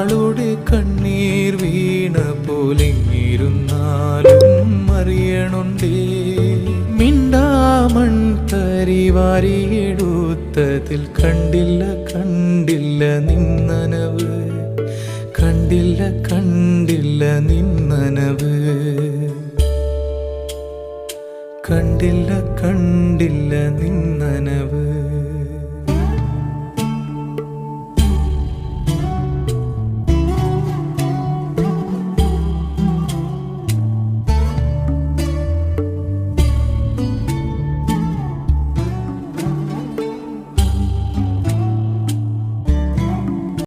നെഞ്ചിലൊരാളുടെ കണ്ണീർ വീണ പോലെങ്ങിരുന്നാലും അറിയണുണ്ടേ. മിണ്ടാമൺ തരിവാരിയെടുത്തതിൽ കണ്ടില്ല കണ്ടില്ല നിന്നനവ്. കണ്ടില്ല കണ്ടില്ല നിന്നനവ്. കണ്ടില്ല കണ്ടില്ല നിന്നനവ്